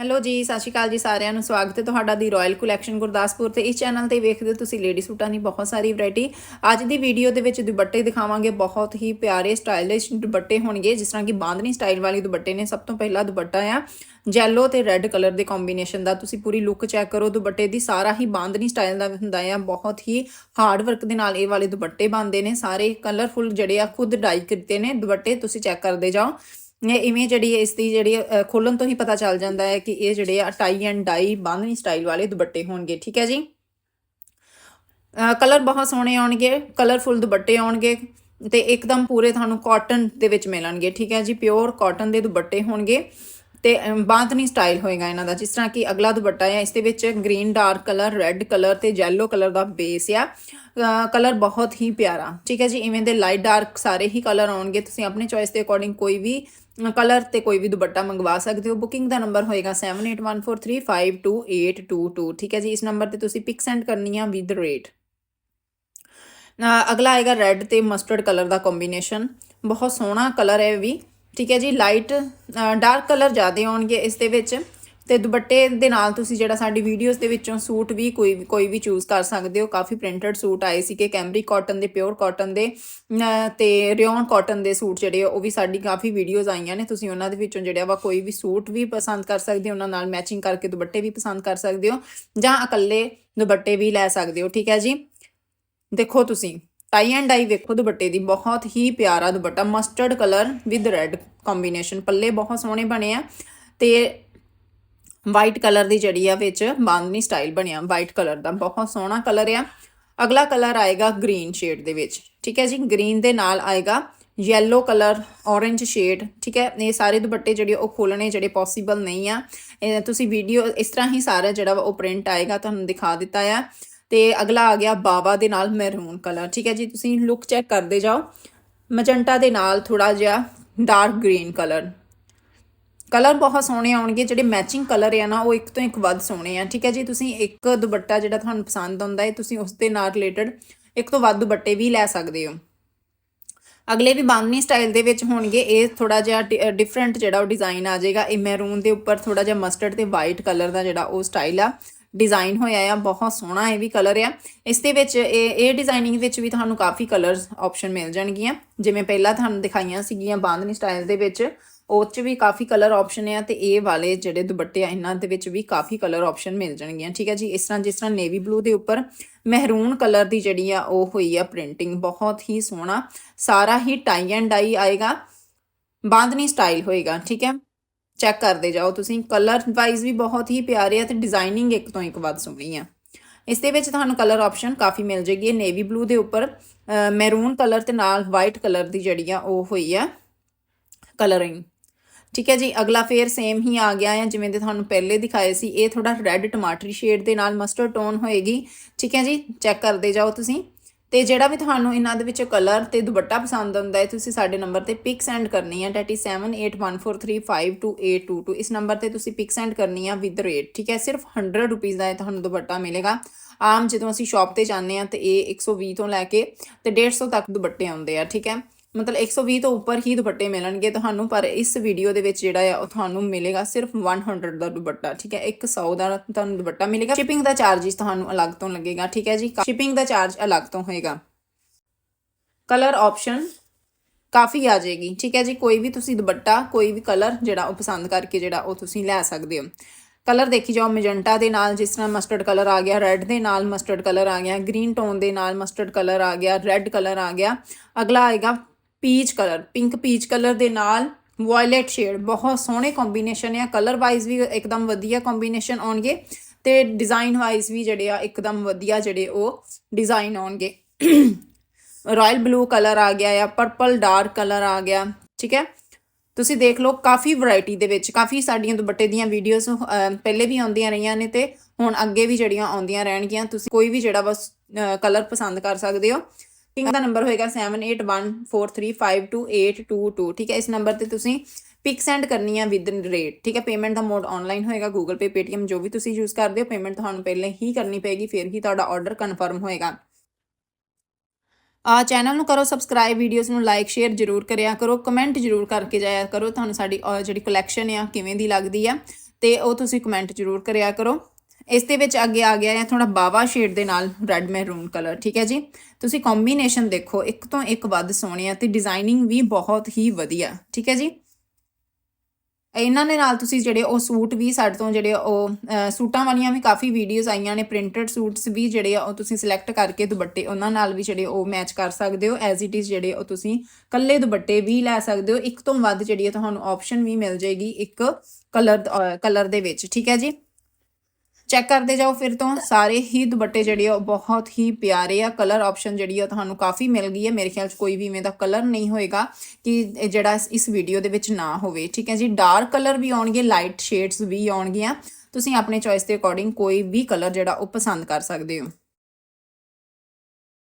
Hello ਜੀ, ਸਤਿ ਸ਼੍ਰੀ ਅਕਾਲ ਜੀ ਸਾਰਿਆਂ ਨੂੰ। ਸਵਾਗਤ ਹੈ ਤੁਹਾਡਾ ਦੀ ਰਾਇਲ ਕਲੈਕਸ਼ਨ ਗੁਰਦਾਸਪੁਰ ਤੇ। ਇਸ ਚੈਨਲ ਤੇ ਵੇਖਦੇ ਹੋ ਤੁਸੀਂ ਲੇਡੀ ਸੂਟਾਂ ਦੀ ਬਹੁਤ ਸਾਰੀ ਵੈਰਾਈਟੀ ਅੱਜ ਦੀ ਵੀਡੀਓ ਦੇ ਵਿੱਚ ਦੁਪੱਟੇ ਦਿਖਾਵਾਂਗੇ। ਬਹੁਤ ਹੀ ਪਿਆਰੇ ਸਟਾਈਲਿਸ਼ ਦੁਪੱਟੇ ਹੋਣਗੇ। ਜਿਸ ਤਰ੍ਹਾਂ ਕਿ ਬਾਂਦਨੀ ਸਟਾਈਲ ਵਾਲੀ ਦੁਪੱਟੇ ਨੇ। ਸਭ ਤੋਂ ਪਹਿਲਾ ਦੁਪੱਟਾ ਆ। ਜੈਲੋ ਤੇ ਰੈੱਡ ਕਲਰ ਦੇ ਕੰਬੀਨੇਸ਼ਨ ਦਾ। ਤੁਸੀਂ ਪੂਰੀ ਲੁੱਕ ਚੈੱਕ ਕਰੋ। ਦੁਪੱਟੇ ਦੀ ਸਾਰਾ ਹੀ ਬਾਂਦਨੀ ਸਟਾਈਲ ਦਾ ਹੁੰਦਾ ਆ। ਬਹੁਤ ਹੀ ਹਾਰਡ ਵਰਕ ਦੇ ਨਾਲ ਇਹ ਵਾਲੇ ਦੁਪੱਟੇ ਬਣਦੇ ਨੇ। ਸਾਰੇ ਕਲਰਫੁਲ ਜਿਹੜੇ ਆ ਖੁਦ ਡਾਈ ਕੀਤੇ ਨੇ। ਦੁਪੱਟੇ ਤੁਸੀਂ ਚੈੱਕ ਕਰਦੇ ਜਾਓ। ਇਵੇਂ ਜਿਹੜੀ ਇਸ ਦੀ ਜਿਹੜੀ ਖੋਲਣ ਤੋਂ ਹੀ ਪਤਾ ਚੱਲ ਜਾਂਦਾ ਹੈ ਕਿ ਇਹ ਜਿਹੜੇ ਆ tie and dye bandhani style ਵਾਲੇ ਦੁਪੱਟੇ ਹੋਣਗੇ, ਠੀਕ ਹੈ ਜੀ? ਕਲਰ ਬਹੁਤ ਸੋਹਣੇ ਆਉਣਗੇ ਕਲਰਫੁਲ ਦੁਪੱਟੇ ਆਉਣਗੇ ਤੇ ਇੱਕਦਮ ਪੂਰੇ ਤੁਹਾਨੂੰ ਕਾਟਨ ਦੇ ਵਿੱਚ ਮਿਲਣਗੇ, ਠੀਕ ਹੈ ਜੀ? ਪਿਓਰ ਕਾਟਨ ਦੇ ਦੁਪੱਟੇ ਹੋਣਗੇ ਤੇ ਬਾਂਧਨੀ ਸਟਾਈਲ ਹੋਏਗਾ ਇਹਨਾਂ ਦਾ, ਜਿਸ ਤਰ੍ਹਾਂ ਕਿ ਅਗਲਾ ਦੁਪੱਟਾ ਹੈ, ਇਸ ਦੇ ਵਿੱਚ green dark colour red colour ਤੇ ਯੈਲੋ ਕਲਰ ਦਾ ਬੇਸ ਆ। ਕਲਰ ਬਹੁਤ ਹੀ ਪਿਆਰਾ, ਠੀਕ ਹੈ ਜੀ? ਇਵੇਂ ਦੇ ਲਾਈਟ ਡਾਰਕ ਸਾਰੇ ਹੀ ਕਲਰ ਆਉਣਗੇ, ਤੁਸੀਂ ਆਪਣੀ ਚੋਇਸ ਦੇ ਅਕੋਰਡਿੰਗ ਕੋਈ ਵੀ ਕਲਰ ਤੇ ਕੋਈ ਵੀ ਦੁਪੱਟਾ ਮੰਗਵਾ ਸਕਦੇ ਹੋ। ਬੁਕਿੰਗ ਦਾ ਨੰਬਰ ਹੋਏਗਾ 7814352822 ਠੀਕ ਹੈ ਜੀ, ਇਸ ਨੰਬਰ ਤੇ ਤੁਸੀਂ ਪਿਕ ਸੈਂਡ ਕਰਨੀ ਆ ਵਿਦ ਰੇਟ ਅਗਲਾ ਆਏਗਾ ਰੈੱਡ ਤੇ ਮਸਟਰਡ ਕਲਰ ਦਾ ਕੰਬੀਨੇਸ਼ਨ ਬਹੁਤ ਸੋਹਣਾ ਕਲਰ ਹੈ ਇਹ ਵੀ। ਠੀਕ ਹੈ ਜੀ ਲਾਈਟ ਡਾਰਕ ਕਲਰ ਜ਼ਿਆਦਾ ਆਉਣਗੇ ਇਸ ਦੇ ਵਿੱਚ। ਤੇ ਦੁਪੱਟੇ ਦੇ ਨਾਲ ਤੁਸੀਂ ਜਿਹੜਾ ਸਾਡੀ ਵੀਡੀਓਜ਼ ਦੇ ਵਿੱਚੋਂ ਸੂਟ ਵੀ ਕੋਈ ਕੋਈ ਵੀ ਚੂਜ਼ ਕਰ ਸਕਦੇ ਹੋ। ਕਾਫੀ ਪ੍ਰਿੰਟਡ ਸੂਟ ਆਏ ਸੀ ਕਿ ਕੈਮਰੀ ਕਾਟਨ ਦੇ ਪਿਓਰ ਕਾਟਨ ਦੇ ਅਹ ਤੇ ਰਿਓਨ ਕਾਟਨ ਦੇ ਸੂਟ ਜਿਹੜੇ ਆ, ਉਹ ਵੀ ਸਾਡੀ ਕਾਫੀ ਵੀਡੀਓਜ਼ ਆਈਆਂ ਨੇ। ਤੁਸੀਂ ਉਹਨਾਂ ਦੇ ਵਿੱਚੋਂ ਜਿਹੜਾ ਵਾ ਕੋਈ ਵੀ ਸੂਟ ਵੀ ਪਸੰਦ ਕਰ ਸਕਦੇ ਹੋ ਉਹਨਾਂ ਨਾਲ ਮੈਚਿੰਗ ਕਰਕੇ ਦੁਪੱਟੇ ਵੀ ਪਸੰਦ ਕਰ ਸਕਦੇ ਹੋ ਜਾਂ ਇਕੱਲੇ ਦੁਪੱਟੇ ਵੀ ਲੈ ਸਕਦੇ ਹੋ ਠੀਕ ਹੈ ਜੀ? ਦੇਖੋ ਤੁਸੀਂ ਟਾਈ ਐਂਡ ਡਾਈ ਵੇਖੋ ਦੁਪੱਟੇ ਦੀ ਬਹੁਤ ਹੀ ਪਿਆਰਾ ਦੁਪੱਟਾ mustard colour with red combination ਪੱਲੇ ਬਹੁਤ ਸੋਹਣੇ ਬਣੇ ਆ ਤੇ ਵਾਈਟ ਕਲਰ ਦੀ ਜਿਹੜੀ ਆ, ਵਿੱਚ ਬਾਂਦਨੀ ਸਟਾਈਲ ਬਣਿਆ, ਵਾਈਟ ਕਲਰ ਦਾ। ਬਹੁਤ ਸੋਹਣਾ ਕਲਰ ਆ। ਅਗਲਾ ਕਲਰ ਆਏਗਾ ਗ੍ਰੀਨ ਸ਼ੇਡ ਦੇ ਵਿੱਚ। ਠੀਕ ਹੈ ਜੀ? ਗ੍ਰੀਨ ਦੇ ਨਾਲ ਆਏਗਾ ਯੈਲੋ ਕਲਰ, orange ਸ਼ੇਡ ਠੀਕ ਹੈ? ਇਹ ਸਾਰੇ ਦੁਪੱਟੇ ਜਿਹੜੇ ਉਹ ਖੋਲਣੇ ਜਿਹੜੇ ਪੋਸੀਬਲ ਨਹੀਂ ਆ। ਤੁਸੀਂ ਵੀਡੀਓ ਇਸ ਤਰ੍ਹਾਂ ਹੀ ਸਾਰਾ ਜਿਹੜਾ ਵਾ ਉਹ ਪ੍ਰਿੰਟ ਆਏਗਾ, ਤੁਹਾਨੂੰ ਦਿਖਾ ਦਿੱਤਾ ਆ। ਤੇ ਅਗਲਾ ਆ ਗਿਆ ਬਾਵਾ ਦੇ ਨਾਲ ਮਹਿਰੂਨ ਕਲਰ। ਠੀਕ ਹੈ ਜੀ? ਤੁਸੀਂ ਲੁੱਕ ਚੈੱਕ ਕਰਦੇ ਜਾਓ। ਮਜੰਟਾ ਦੇ ਨਾਲ ਥੋੜਾ ਜਿਹਾ ਡਾਰਕ ਗ੍ਰੀਨ ਕਲਰ। ਕਲਰ ਬਹੁਤ ਸੋਹਣੇ ਆਉਣਗੇ, ਜਿਹੜੇ ਮੈਚਿੰਗ ਕਲਰ ਆ ਨਾ, ਉਹ ਇੱਕ ਤੋਂ ਇੱਕ ਵੱਧ ਸੋਹਣੇ ਆ। ਠੀਕ ਹੈ ਜੀ? ਤੁਸੀਂ ਇੱਕ ਦੁਪੱਟਾ ਜਿਹੜਾ ਤੁਹਾਨੂੰ ਪਸੰਦ ਆਉਂਦਾ ਹੈ, ਤੁਸੀਂ ਉਸ ਦੇ ਨਾਲ ਰਿਲੇਟਡ ਇੱਕ ਤੋਂ ਵੱਧ ਦੁਪੱਟੇ ਵੀ ਲੈ ਸਕਦੇ ਹੋ। ਅਗਲੇ ਵੀ ਬਾਂਦਨੀ ਸਟਾਈਲ ਦੇ ਵਿੱਚ ਹੋਣਗੇ, ਇਹ ਥੋੜਾ ਜਿਹਾ ਡਿਫਰੈਂਟ ਜਿਹੜਾ ਉਹ ਡਿਜ਼ਾਈਨ ਆ ਜਾਏਗਾ। ਇਹ ਮੈਰੂਨ ਦੇ ਉੱਪਰ ਥੋੜਾ ਜਿਹਾ ਮਸਟਰਡ ਤੇ ਵਾਈਟ ਕਲਰ ਦਾ ਜਿਹੜਾ ਉਹ ਸਟਾਈਲ ਆ ਡਿਜ਼ਾਈਨ ਹੋਇਆ ਆ, ਬਹੁਤ ਸੋਹਣਾ ਇਹ ਵੀ ਕਲਰ ਆ। ਇਸ ਦੇ ਵਿੱਚ ਇਹ ਇਹ ਡਿਜ਼ਾਈਨਿੰਗ ਵਿੱਚ ਵੀ ਤੁਹਾਨੂੰ ਕਾਫੀ ਕਲਰਸ ਆਪਸ਼ਨ ਮਿਲ ਜਾਣਗੀਆਂ। ਜਿਵੇਂ ਪਹਿਲਾਂ ਤੁਹਾਨੂੰ ਦਿਖਾਈਆਂ ਸੀਗੀਆਂ ਬਾਂਦਨੀ ਸਟਾਈਲ ਦੇ ਵਿੱਚ ਉਹ 'ਚ ਵੀ ਕਾਫੀ ਕਲਰ ਆਪਸ਼ਨ ਆ ਤੇ ਇਹ ਵਾਲੇ ਜਿਹੜੇ ਦੁਪੱਟੇ ਆ, ਇਹਨਾਂ ਦੇ ਵਿੱਚ ਵੀ ਕਾਫੀ ਕਲਰ ਆਪਸ਼ਨ ਮਿਲ ਜਾਣਗੀਆਂ, ਠੀਕ ਹੈ ਜੀ? ਇਸ ਤਰ੍ਹਾਂ, ਜਿਸ ਤਰ੍ਹਾਂ ਨੇਵੀ ਬਲੂ ਦੇ ਉੱਪਰ ਮਹਿਰੂਨ ਕਲਰ ਦੀ ਜਿਹੜੀ ਆ, ਉਹ ਹੋਈ ਆ ਪ੍ਰਿੰਟਿੰਗ ਬਹੁਤ ਹੀ ਸੋਹਣਾ, ਸਾਰਾ ਹੀ ਟਾਈ ਐਂਡ ਡਾਈ ਆਏਗਾ, ਬਾਂਧਨੀ ਸਟਾਈਲ ਹੋਏਗਾ, ਠੀਕ ਹੈ ਚੈੱਕ ਕਰਦੇ ਜਾਓ ਤੁਸੀਂ ਕਲਰ ਵਾਈਜ਼ ਵੀ ਬਹੁਤ ਹੀ ਪਿਆਰੇ ਆ ਤੇ ਡਿਜ਼ਾਈਨਿੰਗ ਇੱਕ ਤੋਂ ਇੱਕ ਵੱਧ ਸੋਹਣੀ ਆ। ਇਸ ਦੇ ਵਿੱਚ ਤੁਹਾਨੂੰ ਕਲਰ ਆਪਸ਼ਨ ਕਾਫੀ ਮਿਲ ਜੇਗੀ ਨੇਵੀ ਬਲੂ ਦੇ ਉੱਪਰ ਮੈਰੂਨ ਕਲਰ ਤੇ ਨਾਲ ਵਾਈਟ ਕਲਰ ਦੀ ਜਿਹੜੀ ਆ, ਉਹ ਹੋਈ ਆ ਕਲਰਿੰਗ ਠੀਕ ਹੈ ਜੀ, ਅਗਲਾ ਫੇਰ ਸੇਮ ਹੀ ਆ ਗਿਆ ਹੈ ਜਿਵੇਂ ਦੇ ਤੁਹਾਨੂੰ ਪਹਿਲੇ ਦਿਖਾਏ ਸੀ, ਇਹ ਥੋੜਾ ਰੈੱਡ ਟਮਾਟਰੀ ਸ਼ੇਡ ਦੇ ਨਾਲ ਮਸਟਰਡ ਟੋਨ ਹੋਏਗੀ। ਠੀਕ ਹੈ ਜੀ ਚੈੱਕ ਕਰਦੇ ਜਾਓ ਤੁਸੀਂ। ਤੇ ਜਿਹੜਾ ਵੀ ਤੁਹਾਨੂੰ ਇਹਨਾਂ ਦੇ ਵਿੱਚ ਕਲਰ ਤੇ ਦੁਪੱਟਾ ਪਸੰਦ ਆਉਂਦਾ ਹੈ, ਤੁਸੀਂ ਸਾਡੇ ਨੰਬਰ ਤੇ ਪਿਕ ਸੈਂਡ ਕਰਨੀ ਹੈ that is 7814352822 ਇਸ ਨੰਬਰ ਤੇ ਤੁਸੀਂ ਪਿਕ ਸੈਂਡ ਕਰਨੀ ਆ ਵਿਦ ਰੇਟ ਠੀਕ ਹੈ, ਸਿਰਫ 100 ਰੁਪੀਸ ਦਾ ਇਹ ਤੁਹਾਨੂੰ ਦੁਪੱਟਾ ਮਿਲੇਗਾ। ਆਮ ਜਦੋਂ ਅਸੀਂ ਸ਼ਾਪ ਤੇ ਜਾਂਦੇ ਆ, ਤੇ ਇਹ 120 ਤੋਂ ਲੈ ਕੇ ਤੇ 150 ਤੱਕ ਦੁਪੱਟੇ ਆਉਂਦੇ ਆ, ਠੀਕ ਹੈ। ਮਤਲਬ 120 ਤੋਂ ਉੱਪਰ ਹੀ ਦੁਪੱਟੇ ਮਿਲਣਗੇ ਤੁਹਾਨੂੰ, ਪਰ ਇਸ ਵੀਡੀਓ ਦੇ ਵਿੱਚ ਜਿਹੜਾ ਆ, ਉਹ ਤੁਹਾਨੂੰ ਮਿਲੇਗਾ ਸਿਰਫ 100 ਦਾ ਦੁਪੱਟਾ, ਠੀਕ ਹੈ? 100 ਦਾ ਤੁਹਾਨੂੰ ਦੁਪੱਟਾ ਮਿਲੇਗਾ। ਸ਼ਿਪਿੰਗ ਦਾ ਚਾਰजेस ਤੁਹਾਨੂੰ ਅਲੱਗ ਤੋਂ ਲੱਗੇਗਾ, ਠੀਕ ਹੈ ਜੀ? ਸ਼ਿਪਿੰਗ ਦਾ ਚਾਰਜ ਅਲੱਗ ਤੋਂ ਹੋਏਗਾ। ਕਲਰ ਆਪਸ਼ਨ ਕਾਫੀ ਆ ਜਾਏਗੀ, ਠੀਕ ਹੈ ਜੀ? ਕੋਈ ਵੀ ਤੁਸੀਂ ਦੁਪੱਟਾ, ਕੋਈ ਵੀ ਕਲਰ ਜਿਹੜਾ ਉਹ ਪਸੰਦ ਕਰਕੇ ਜਿਹੜਾ ਉਹ ਤੁਸੀਂ ਲੈ ਸਕਦੇ ਹੋ। ਕਲਰ ਦੇਖੀ ਜਾਓ ਮੈਜੈਂਟਾ ਦੇ ਨਾਲ ਜਿਸ ਤਰ੍ਹਾਂ ਮਸਟਰਡ ਕਲਰ ਆ ਗਿਆ ਰੈੱਡ ਦੇ ਨਾਲ ਮਸਟਰਡ ਕਲਰ ਆ ਗਿਆ ਗ੍ਰੀਨ ਟੋਨ ਦੇ ਨਾਲ ਮਸਟਰਡ ਕਲਰ ਆ ਗਿਆ ਰੈੱਡ ਕਲਰ ਆ ਗਿਆ। ਅਗਲਾ ਆਏਗਾ peach colour, pink peach colour ਦੇ ਨਾਲ ਵਾਇਲਟ ਸ਼ੇਡ, ਬਹੁਤ ਸੋਹਣੇ ਕੰਬੀਨੇਸ਼ਨ ਆ। ਕਲਰ ਵਾਈਜ਼ ਵੀ ਇੱਕਦਮ ਵਧੀਆ ਕੰਬੀਨੇਸ਼ਨ ਆਉਣਗੇ ਤੇ ਡਿਜ਼ਾਈਨ ਵਾਈਜ਼ ਵੀ ਜਿਹੜੇ ਆ, ਇੱਕਦਮ ਵਧੀਆ ਜਿਹੜੇ ਉਹ ਡਿਜ਼ਾਈਨ ਆਉਣਗੇ। ਰਾਇਲ ਬਲੂ ਕਲਰ ਆ ਗਿਆ ਆ ਪਰਪਲ ਡਾਰਕ ਕਲਰ ਆ ਗਿਆ, ਠੀਕ ਹੈ? ਤੁਸੀਂ ਦੇਖ ਲਓ, ਕਾਫੀ ਵੈਰਾਈਟੀ ਦੇ ਵਿੱਚ, ਕਾਫੀ ਸਾਡੀਆਂ ਦੁਪੱਟੇ ਦੀਆਂ ਵੀਡੀਓਜ਼ ਪਹਿਲੇ ਵੀ ਆਉਂਦੀਆਂ ਰਹੀਆਂ ਨੇ ਤੇ ਹੁਣ ਅੱਗੇ ਵੀ ਜਿਹੜੀਆਂ ਆਉਂਦੀਆਂ ਰਹਿਣਗੀਆਂ, ਤੁਸੀਂ ਕੋਈ ਵੀ ਜਿਹੜਾ ਬਸ ਕਲਰ ਪਸੰਦ ਕਰ ਸਕਦੇ ਹੋ। ਕਿੰਗ ਦਾ ਨੰਬਰ ਹੋਏਗਾ 7814352822 ਠੀਕ ਹੈ? ਇਸ ਨੰਬਰ ਤੇ ਤੁਸੀਂ ਪਿਕ ਸੈਂਡ ਕਰਨੀ ਹੈ ਵਿਦ ਰੇਟ ਠੀਕ ਹੈ? ਪੇਮੈਂਟ ਦਾ ਮੋਡ ਆਨਲਾਈਨ ਹੋਏਗਾ ਗੂਗਲ ਪੇ ਪੇਟੀਐਮ ਜੋ ਵੀ ਤੁਸੀਂ ਯੂਜ਼ ਕਰਦੇ ਹੋ ਪੇਮੈਂਟ ਤੁਹਾਨੂੰ ਪਹਿਲੇ ਹੀ ਕਰਨੀ ਪਏਗੀ, ਫਿਰ ਹੀ ਤੁਹਾਡਾ ਆਰਡਰ ਕਨਫਰਮ ਹੋਏਗਾ। ਆ ਚੈਨਲ ਨੂੰ ਕਰੋ ਸਬਸਕ੍ਰਾਈਬ ਵੀਡੀਓਜ਼ ਨੂੰ ਲਾਈਕ ਸ਼ੇਅਰ ਜਰੂਰ ਕਰਿਆ ਕਰੋ ਕਮੈਂਟ ਜਰੂਰ ਕਰਕੇ ਜਾਇਆ ਕਰੋ, ਤੁਹਾਨੂੰ ਸਾਡੀ ਜਿਹੜੀ ਕਲੈਕਸ਼ਨ ਆ ਕਿਵੇਂ ਦੀ ਲੱਗਦੀ ਆ, ਤੇ ਉਹ ਤੁਸੀਂ ਕਮੈਂਟ ਜ਼ਰੂਰ ਕਰਿਆ ਕਰੋ। ਇਸ ਦੇ ਵਿੱਚ ਅੱਗੇ ਆ ਗਿਆ ਹੈ ਥੋੜਾ ਬਾਵਾ ਸ਼ੇਡ ਦੇ ਨਾਲ ਰੈੱਡ ਮੈਰੂਨ ਕਲਰ ਠੀਕ ਹੈ ਜੀ? ਤੁਸੀਂ ਕੰਬੀਨੇਸ਼ਨ ਦੇਖੋ, ਇੱਕ ਤੋਂ ਇੱਕ ਵੱਧ ਸੋਹਣੇ ਆ ਤੇ ਡਿਜ਼ਾਈਨਿੰਗ ਵੀ ਬਹੁਤ ਹੀ ਵਧੀਆ, ਠੀਕ ਹੈ ਜੀ? ਇਹਨਾਂ ਦੇ ਨਾਲ ਤੁਸੀਂ ਜਿਹੜੇ ਉਹ ਸੂਟ ਵੀ ਸਾਡੇ ਤੋਂ ਜਿਹੜੇ ਉਹ ਸੂਟਾਂ ਵਾਲੀਆਂ ਵੀ ਕਾਫੀ ਵੀਡੀਓਜ਼ ਆਈਆਂ ਨੇ ਪ੍ਰਿੰਟਡ ਸੂਟਸ ਵੀ ਜਿਹੜੇ ਆ ਉਹ ਤੁਸੀਂ ਸਿਲੈਕਟ ਕਰਕੇ ਦੁਪੱਟੇ ਉਹਨਾਂ ਨਾਲ ਵੀ ਜਿਹੜੇ ਉਹ ਮੈਚ ਕਰ ਸਕਦੇ ਹੋ ਐਜ਼ ਇਟ ਇਜ਼ ਜਿਹੜੇ ਉਹ ਤੁਸੀਂ ਕੱਲੇ ਦੁਪੱਟੇ ਵੀ ਲੈ ਸਕਦੇ ਹੋ। ਇੱਕ ਤੋਂ ਵੱਧ ਜਿਹੜੀ ਹੈ ਤੁਹਾਨੂੰ ਆਪਸ਼ਨ ਵੀ ਮਿਲ ਜਾਏਗੀ ਇੱਕ ਕਲਰ ਕਲਰ ਦੇ ਵਿੱਚ, ਠੀਕ ਹੈ ਜੀ? ਚੈੱਕ ਕਰਦੇ ਜਾਓ, ਫਿਰ ਤੋਂ ਸਾਰੇ ਹੀ ਦੁਪੱਟੇ ਜਿਹੜੇ ਆ, ਉਹ ਬਹੁਤ ਹੀ ਪਿਆਰੇ ਆ। ਕਲਰ ਆਪਸ਼ਨ ਜਿਹੜੀ ਆ ਤੁਹਾਨੂੰ ਕਾਫੀ ਮਿਲ ਗਈ ਹੈ। ਮੇਰੇ ਖਿਆਲ 'ਚ ਕੋਈ ਵੀ ਇਵੇਂ ਦਾ ਕਲਰ ਨਹੀਂ ਹੋਏਗਾ ਕਿ ਜਿਹੜਾ ਇਸ- ਇਸ ਵੀਡੀਓ ਦੇ ਵਿੱਚ ਨਾ ਹੋਵੇ। ਠੀਕ ਹੈ ਜੀ? ਡਾਰਕ ਕਲਰ ਵੀ ਆਉਣਗੇ ਲਾਈਟ ਸ਼ੇਡਸ ਵੀ ਆਉਣਗੀਆਂ। ਤੁਸੀਂ ਆਪਣੇ ਚੋਇਸ ਦੇ ਅਕੋਰਡਿੰਗ ਕੋਈ ਵੀ ਕਲਰ ਜਿਹੜਾ, ਉਹ ਪਸੰਦ ਕਰ ਸਕਦੇ ਹੋ।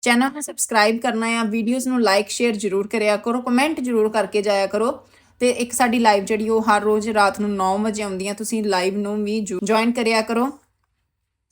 ਚੈਨਲ ਨੂੰ ਸਬਸਕ੍ਰਾਈਬ ਕਰਨਾ ਹੈ ਵੀਡੀਓਜ਼ ਨੂੰ ਲਾਈਕ ਸ਼ੇਅਰ ਜ਼ਰੂਰ ਕਰਿਆ ਕਰੋ। ਕਮੈਂਟ ਜ਼ਰੂਰ ਕਰਕੇ ਜਾਇਆ ਕਰੋ। ਤੇ ਇੱਕ ਸਾਡੀ ਲਾਈਵ ਜਿਹੜੀ, ਉਹ ਹਰ ਰੋਜ਼ ਰਾਤ ਨੂੰ 9 ਵਜੇ ਆਉਂਦੀ ਹੈ ਤੁਸੀਂ ਲਾਈਵ ਨੂੰ ਵੀ ਜੁਆਇਨ ਕਰਿਆ ਕਰੋ।